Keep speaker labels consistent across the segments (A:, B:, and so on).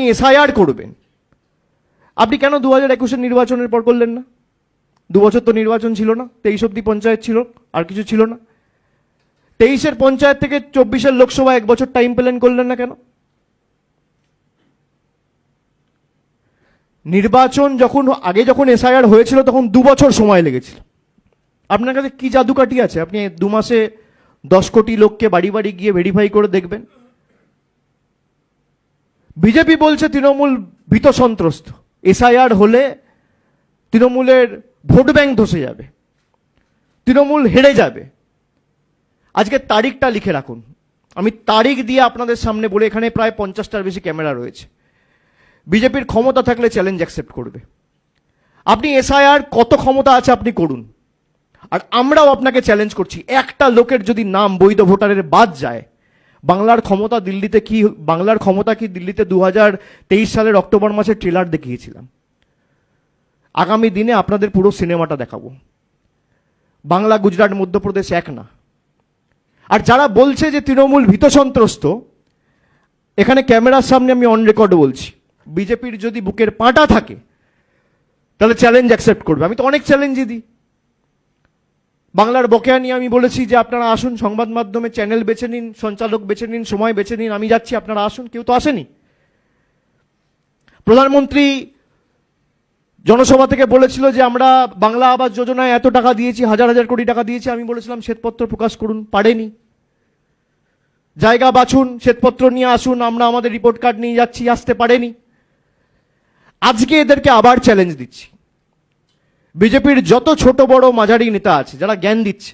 A: আপনি এসআইআর করবেন। আপনি কেন দু হাজার একুশের নির্বাচনের পর করলেন না? দু বছর তো নির্বাচন ছিল না, তেইশ অব্দি পঞ্চায়েত ছিল, আর কিছু ছিল না। তেইশের পঞ্চায়েত থেকে চব্বিশের লোকসভা এক বছর টাইম প্ল্যান করলেন না কেন? নির্বাচন যখন, আগে যখন এসআইআর হয়েছিল, তখন দু বছর সময় লেগেছিল। আপনার কাছে কি জাদুকাঠি আছে? আপনি দু মাসে দশ কোটি লোককে বাড়ি বাড়ি গিয়ে ভেরিফাই করে দেখবেন। বিজেপি বলছে তৃণমূল ভীত সন্ত্রস্ত। এসআইআর হলে তৃণমূলের ভোট ব্যাংক ধসে যাবে। তৃণমূল হেরে যাবে। আজকে তারিখটা লিখে রাখুন। আমি তারিখ দিয়ে আপনাদের সামনে বলে এখানে প্রায় পঞ্চাশটার বেশি ক্যামেরা রয়েছে। বিজেপির ক্ষমতা থাকলে চ্যালেঞ্জ অ্যাকসেপ্ট করবে। আপনি এসআইআর কত ক্ষমতা আছে আপনি করুন। আর আমরাও আপনাকে চ্যালেঞ্জ করছি, একটা লোকের যদি নাম বৈধ ভোটারের বাদ যায় বাংলার ক্ষমতা দিল্লিতে কি, বাংলার ক্ষমতা কি দিল্লিতে দু সালের অক্টোবর মাসে ট্রেলার দেখিয়েছিলাম? আগামী দিনে আপনাদের পুরো সিনেমাটা দেখাবো। বাংলা, গুজরাট, মধ্যপ্রদেশ এক না। আর যারা বলছে যে তৃণমূল ভীত সন্ত্রস্ত এখানে ক্যামেরার সামনে আমি অন রেকর্ড বলছি। বিজেপির যদি বুকের পাঁটা থাকে, তাহলে চ্যালেঞ্জ অ্যাকসেপ্ট করবে। আমি তো অনেক চ্যালেঞ্জই দিই। বাংলার বকেয়া নিয়ে আমি বলেছি যে আপনারা আসুন, সংবাদ মাধ্যমে চ্যানেল বেছে নিন, সঞ্চালক বেছে নিন, সময় বেছে নিন, আমি যাচ্ছি, আপনারা আসুন, কেউ তো আসেনি। প্রধানমন্ত্রী জনসভা থেকে বলেছিল যে আমরা বাংলা আবাস যোজনায় এত টাকা দিয়েছি, হাজার হাজার কোটি টাকা দিয়েছি, আমি বলেছিলাম শ্বেতপত্র প্রকাশ করুন, পারেনি। জায়গা বাছুন, শ্বেতপত্র নিয়ে আসুন, আমরা আমাদের রিপোর্ট কার্ড নিয়ে যাচ্ছি, আসতে পারেনি। আজকে এদেরকে আবার চ্যালেঞ্জ দিচ্ছি। বিজেপির যত ছোট বড় মাঝারি নেতা আছে, যারা জ্ঞান দিচ্ছে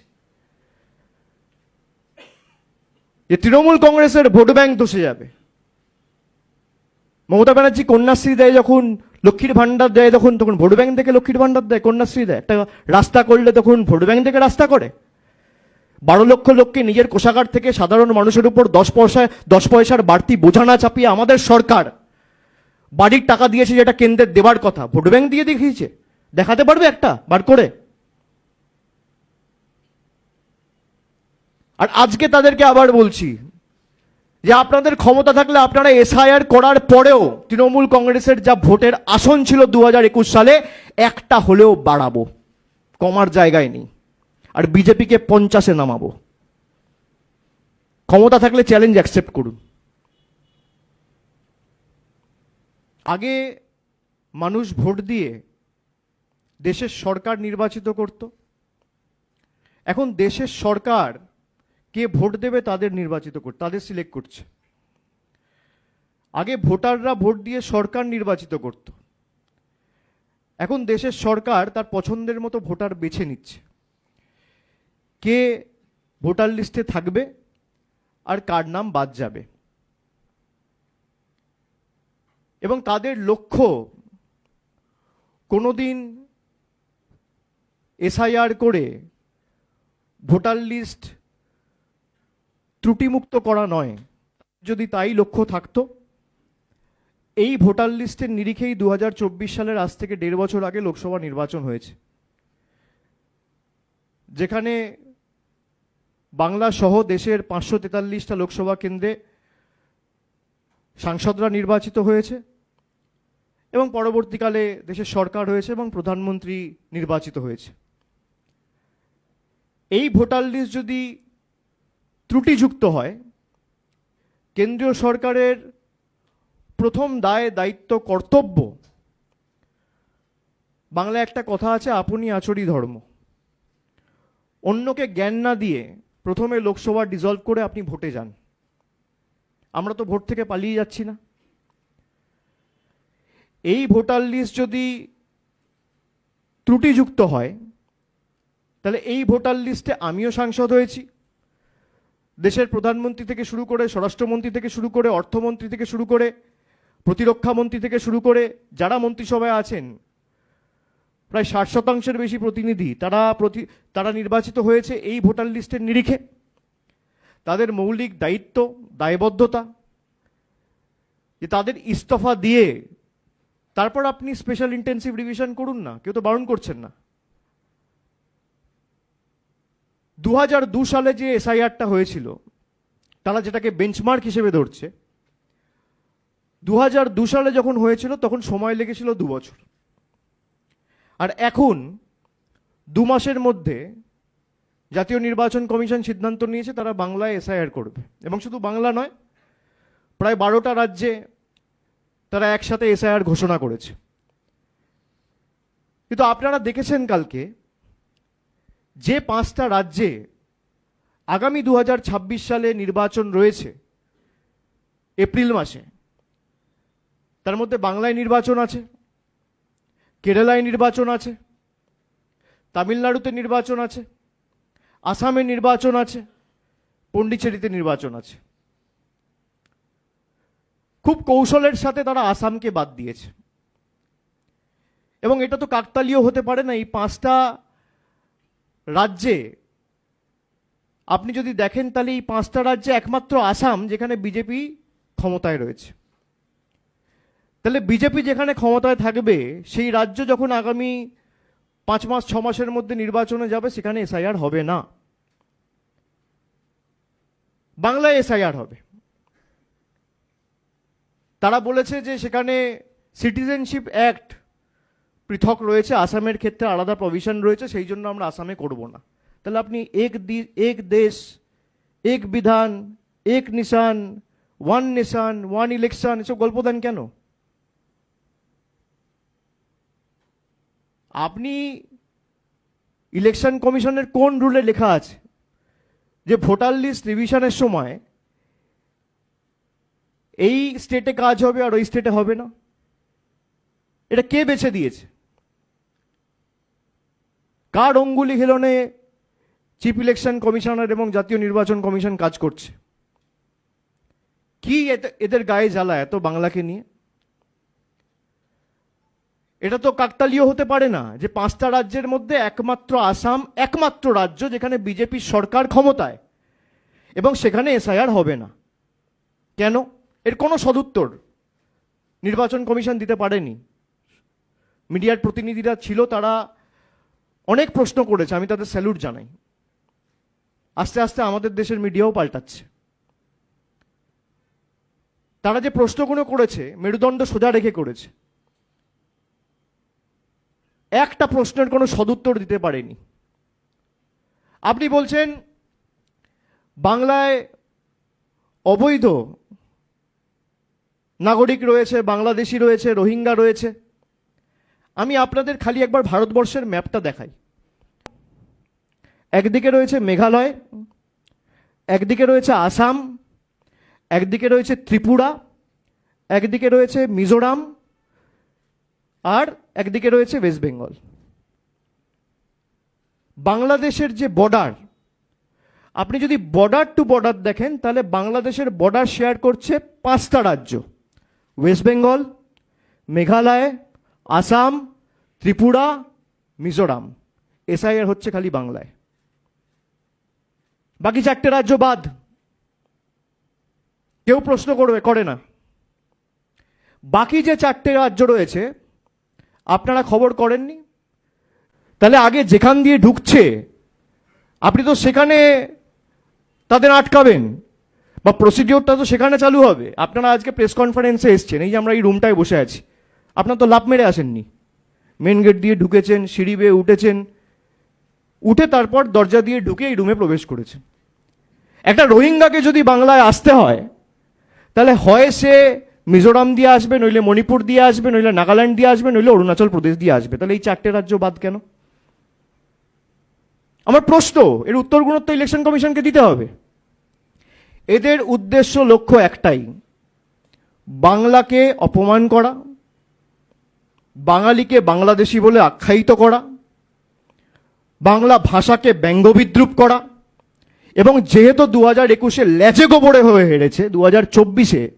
A: যে তৃণমূল কংগ্রেসের ভোট ব্যাংক ধসে যাবে। মমতা ব্যানার্জি কন্যাশ্রী দেয় যখন, লক্ষ্মীর ভান্ডার দেয় তখন তখন ভোট ব্যাংক থেকে লক্ষ্মীর ভান্ডার দেয় কন্যাশ্রী দেয়। একটা রাস্তা করলে তখন ভোট ব্যাংক থেকে রাস্তা করে। বারো লক্ষ লোককে নিজের কোষাগার থেকে সাধারণ মানুষের উপর দশ পয়সায় দশ পয়সার বাড়তি বোঝা না চাপিয়ে আমাদের সরকার বাড়ির টাকা দিয়েছে যেটা কেন্দ্রের দেবার কথা, ভোট ব্যাংক দিয়ে দেখিয়েছে। দেখাতে পারবে একটা? বার করে। আর আজকে তাদেরকে আবার বলছি যে আপনাদের ক্ষমতা থাকলে আপনারা এসআইআর করার পরেও তৃণমূল কংগ্রেসের যা ভোটের আসন ছিল দু একুশ সালে, একটা হলেও বাড়াবো। কমার জায়গায় নেই। আর বিজেপিকে পঞ্চাশে নামাবো। ক্ষমতা থাকলে চ্যালেঞ্জ অ্যাকসেপ্ট করুন। আগে মানুষ ভোট দিয়ে দেশের সরকার নির্বাচিত করত। এখন দেশের সরকার কে ভোট দেবে তাদের নির্বাচিত করতে, তাদের সিলেক্ট করছে। আগে ভোটাররা ভোট দিয়ে সরকার নির্বাচিত করত। এখন দেশের সরকার তার পছন্দের মতো ভোটার বেছে নিচ্ছে। কে ভোটার লিস্টে থাকবে আর কার নাম বাদ যাবে। এবং তাদের লক্ষ্য কোনোদিন এসআইআর করে ভোটার লিস্ট ত্রুটিমুক্ত করা নয়, যদি তাই লক্ষ্য থাকতো। এই ভোটার লিস্টের নিরিখেই দু হাজার চব্বিশ সালের আজ থেকে দেড় বছর আগে লোকসভা নির্বাচন হয়েছে, যেখানে বাংলা সহ দেশের পাঁচশো তেতাল্লিশটা লোকসভা কেন্দ্রে সাংসদরা নির্বাচিত হয়েছে এবং পরবর্তীকালে দেশের সরকার হয়েছে এবং প্রধানমন্ত্রী নির্বাচিত হয়েছে। এই ভোটার লিস্ট যদি ত্রুটিযুক্ত হয়, কেন্দ্রীয় সরকারের প্রথম দায় দায়িত্ব কর্তব্য, বাংলায় একটা কথা আছে, আপনি আচরি ধর্ম। অন্যকে জ্ঞান না দিয়ে প্রথমে লোকসভা ডিজলভ করে আপনি ভোটে যান। আমরা তো ভোট থেকে পালিয়ে যাচ্ছি না। এই ভোটার লিস্ট যদি ত্রুটিযুক্ত হয় তাহলে এই ভোটার লিস্টে আমিও সাংসদ হয়েছি। দেশের প্রধানমন্ত্রী থেকে শুরু করে, স্বরাষ্ট্রমন্ত্রী থেকে শুরু করে, অর্থমন্ত্রী থেকে শুরু করে, প্রতিরক্ষা মন্ত্রী থেকে শুরু করে যারা মন্ত্রিসভায় আছেন, প্রায় ষাট শতাংশের বেশি প্রতিনিধি তারা প্রতি, তারা নির্বাচিত হয়েছে এই ভোটার লিস্টের নিরিখে। তাদের মৌলিক দায়িত্ব, দায়বদ্ধতা, যে তাদের ইস্তফা দিয়ে তারপর আপনি স্পেশাল ইন্টেন্সিভ রিভিশন করুন না, কেউ তো বারণ করছেন না। দু হাজার দু সালে যে এসআইআরটা হয়েছিল, তারা যেটাকে বেঞ্চমার্ক হিসেবে ধরছে দু হাজার দু সালে যখন হয়েছিল, তখন সময় লেগেছিল দু বছর। আর এখন, দু মাসের মধ্যে জাতীয় নির্বাচন কমিশন সিদ্ধান্ত নিয়েছে, তারা বাংলায় এসআইআর করবে। এবং শুধু বাংলা নয়, প্রায় বারোটা রাজ্যে তারা একসাথে এসআইআর ঘোষণা করেছে। কিন্তু আপনারা দেখেছেন কালকে যে পাঁচটা রাজ্যে আগামী দু হাজার ছাব্বিশ সালে নির্বাচন রয়েছে, এপ্রিল মাসে, তার মধ্যে বাংলায় নির্বাচন আছে, কেরালায় নির্বাচন আছে, তামিলনাড়ুতে নির্বাচন আছে, আসামে নির্বাচন আছে পণ্ডিচেরিতে নির্বাচন আছে। খুব কৌশলের সাথে তারা আসামকে বাদ দিয়েছে। এবং এটা তো কাকতালীয় হতে পারে না, এই পাঁচটা রাজ্যে, আপনি যদি দেখেন তাহলে এই পাঁচটা রাজ্যে একমাত্র আসাম যেখানে বিজেপি ক্ষমতায় রয়েছে। তাহলে বিজেপি যেখানে ক্ষমতায় থাকবে, সেই রাজ্য যখন আগামী পাঁচ মাস, ছ মাসের মধ্যে নির্বাচনে যাবে, সেখানে এসআইআর হবে না। বাংলায় এসআইআর হবে। তারা বলেছে যে সেখানে সিটিজেনশিপ অ্যাক্ট পৃথক রয়েছে, আসামের ক্ষেত্রে আলাদা প্রভিশন রয়েছে, সেই জন্য আমরা আসামে করব না। তাহলে আপনি এক এক দেশ, এক বিধান, এক নিশান ওয়ান নেশান ওয়ান ইলেকশন এসব গল্প দেন কেন? আপনি ইলেকশন কমিশনের কোন রুলে লেখা আছে? যে ভোটার লিস্ট রিভিশনের সময় এই স্টেটে কাজ হবে আর ওই স্টেটে হবে না। এটা কে বেছে দিয়েছে? কার অঙ্গুলি হিলনে চিফ ইলেকশন কমিশনার এবং জাতীয় নির্বাচন কমিশন কাজ করছে? কি এদের গায়ে জ্বালা এত বাংলাকে নিয়ে? এটা তো কাকতালীয় হতে পারে না যে পাঁচটা রাজ্যের মধ্যে একমাত্র আসাম একমাত্র রাজ্য যেখানে বিজেপির সরকার ক্ষমতায়, এবং সেখানে এসআইআর হবে না। কেন? এর কোনো সদুত্তর নির্বাচন কমিশন দিতে পারেনি। মিডিয়ার প্রতিনিধিরা ছিল তারা অনেক প্রশ্ন করেছে, আমি তাদের স্যালুট জানাই। আস্তে আস্তে আমাদের দেশের মিডিয়াও পাল্টাচ্ছে। তারা যে প্রশ্নগুলো করেছে, মেরুদণ্ড সোজা রেখে করেছে। একটা প্রশ্নের কোনো সদুত্তর দিতে পারেনি। আপনি বলছেন, বাংলায় অবৈধ নাগরিক রয়েছে, বাংলাদেশি রয়েছে, রোহিঙ্গা রয়েছে। আমি আপনাদের খালি একবার ভারতবর্ষের ম্যাপটা দেখাই। একদিকে রয়েছে মেঘালয়, একদিকে রয়েছে আসাম, একদিকে রয়েছে ত্রিপুরা, একদিকে রয়েছে মিজোরাম, আর একদিকে রয়েছে ওয়েস্ট বেঙ্গল। বাংলাদেশের যে বর্ডার, আপনি যদি বর্ডার টু বর্ডার দেখেন, তাহলে বাংলাদেশের বর্ডার শেয়ার করছে পাঁচটা রাজ্য। West Bengal, Meghalaya Assam, Tripura, Mizoram. SIR হচ্ছে খালি বাংলায়। বাকি চারটে রাজ্য বাদ। কেউ প্রশ্ন করবে, করে না। বাকি যে চারটে রাজ্য রয়েছে, আপনারা খবর করেননি? তাহলে আগে যেখান দিয়ে ঢুকছে, আপনি তো সেখানে তাদের আটকাবেন, বা প্রসিডিওরটা তো সেখানে চালু হবে। আপনারা আজকে প্রেস কনফারেন্সে এসছেন, এই যে আমরা এই রুমটায় বসে আছি। আপনার তো লাভ মেরে আসেননি। মেন গেট দিয়ে ঢুকেছেন, সিঁড়ি বেয়ে উঠেছেন। উঠে তারপর দরজা দিয়ে ঢুকে এই রুমে প্রবেশ করেছেন। একটা রোহিঙ্গাকে যদি বাংলায় আসতে হয়, তাহলে হয় সে মিজোরাম দিয়ে আসবে, নইলে মণিপুর দিয়ে আসবে, নইলে নাগাল্যান্ড দিয়ে আসবে, নইলে অরুণাচল প্রদেশ দিয়ে আসবে। তাহলে এই চারটে রাজ্য বাদ কেন? আমার প্রশ্ন, এর উত্তরগুলো তো ইলেকশন কমিশনকে দিতে হবে। এদের উদ্দেশ্য লক্ষ্য একটাই, বাংলাকে অপমান করা বাঙালিকে বাংলাদেশি বলে আখ্যায়িত করা, বাংলা ভাষাকে ব্যঙ্গবিদ্রুপ করা, এবং যেহেতু দু হাজার একুশে ল্যাচে গোবরে হয়ে হেরেছে দু হাজার চব্বিশে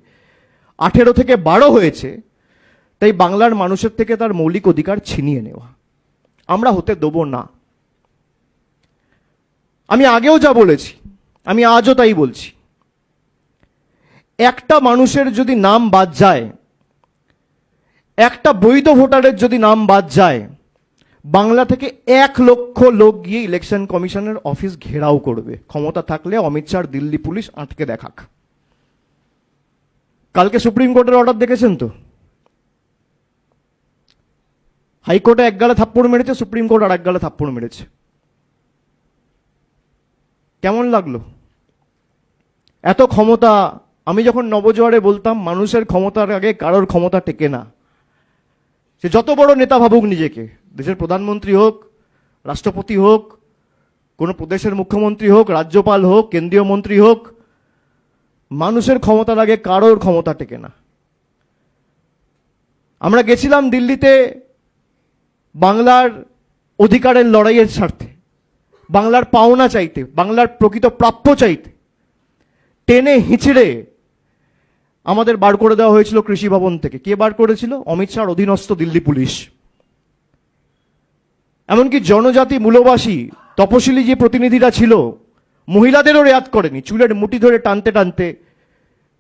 A: আঠেরো থেকে বারো হয়েছে, তাই বাংলার মানুষের থেকে তার মৌলিক অধিকার ছিনিয়ে নেওয়া। আমরা হতে দেবো না। আমি আগেও যা বলেছি, আমি আজও তাই বলছি। একটা মানুষের যদি নাম বাদ যায় একটা বৈধ ভোটারের যদি নাম বাদ যায়, বাংলা থেকে এক লক্ষ লোক গিয়ে ইলেকশন কমিশনের অফিস ঘেরাও করবে। ক্ষমতা থাকলে অমিত শাহ, দিল্লি পুলিশ আটকে দেখাক। কালকে সুপ্রিম কোর্টের অর্ডার দেখেছেন তো? হাইকোর্টে এক গালে থাপ্পড় মেরেছে, সুপ্রিম কোর্ট আর এক গালে থাপ্পড় মেরেছে। কেমন লাগল? এত ক্ষমতা, আমি যখন নবজোয়ারে বলতাম, মানুষের ক্ষমতার আগে কারোর ক্ষমতা টেকে না। সে যত বড় নেতা ভাবুক নিজেকে, দেশের প্রধানমন্ত্রী হোক, রাষ্ট্রপতি হোক, কোনো প্রদেশের মুখ্যমন্ত্রী হোক, রাজ্যপাল হোক, কেন্দ্রীয় মন্ত্রী হোক, মানুষের ক্ষমতার আগে কারোর ক্ষমতা টেকে না। আমরা গেছিলাম দিল্লিতে বাংলার অধিকারের লড়াইয়ের স্বার্থে, বাংলার পাওনা চাইতে, বাংলার প্রকৃত প্রাপ্য চাইতে। টেনে হিঁচড়ে আমাদের বার করে দেওয়া হয়েছিল কৃষি ভবন থেকে। কে বার করেছিল? অমিত শাহর অধীনস্থ দিল্লি পুলিশ। এমনকি জনজাতি মূলবাসী, তপশিলি যে প্রতিনিধিরা ছিল, মহিলাদেরও রেয়াত করেনি। চুলের মুঠি ধরে টানতে টানতে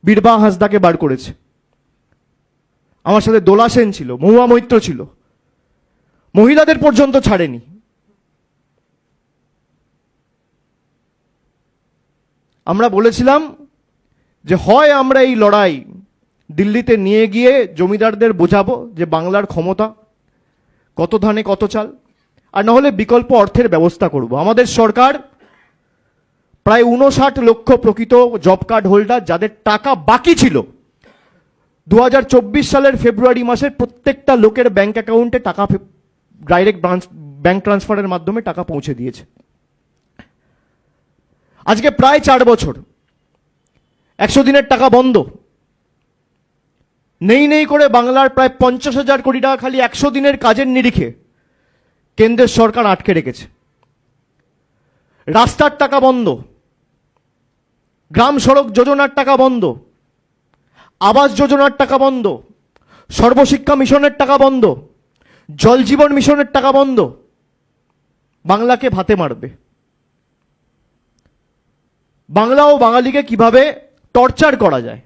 A: বীরবা হাসদাকে বার করেছে। আমার সাথে দোলা সেন ছিল, মহুয়া মৈত্র ছিল। মহিলাদের পর্যন্ত ছাড়েনি। আমরা বলেছিলাম যে হয় আমরা এই লড়াই, দিল্লিতে নিয়ে গিয়ে জমিদারদের বোঝাবো যে বাংলার ক্ষমতা, কত ধানে কত চাল, আর না হলে বিকল্প অর্থের ব্যবস্থা করব। আমাদের সরকার প্রায় উনষাট লক্ষ প্রকৃত জব কার্ড হোল্ডার যাদের টাকা বাকি ছিল দু হাজার চব্বিশ সালের ফেব্রুয়ারি মাসের প্রত্যেকটা লোকের ব্যাংক অ্যাকাউন্টে টাকা ডাইরেক্ট ব্যাংক ট্রান্সফারের মাধ্যমে টাকা পৌঁছে দিয়েছে। আজকে প্রায় চার বছর একশো দিনের টাকা বন্ধ। নেই নেই করে বাংলার প্রায় পঞ্চাশ হাজার কোটি টাকা খালি একশো দিনের কাজের নিরিখে কেন্দ্রের সরকার আটকে রেখেছে। রাস্তার টাকা বন্ধ। গ্রাম সড়ক যোজনার টাকা বন্ধ। আবাস যোজনার টাকা বন্ধ। সর্বশিক্ষা মিশনের টাকা বন্ধ। জল জীবন মিশনের টাকা বন্ধ। বাংলাকে ভাতে মারবে। বাংলা ও বাঙালিকে কীভাবে টর্চার করা যায়।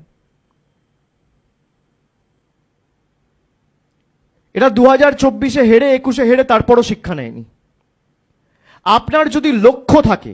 A: এটা দু হাজার চব্বিশে হেরে, একুশে হেরে তারপরও শিক্ষা নেয়নি। আপনার যদি লক্ষ্য থাকে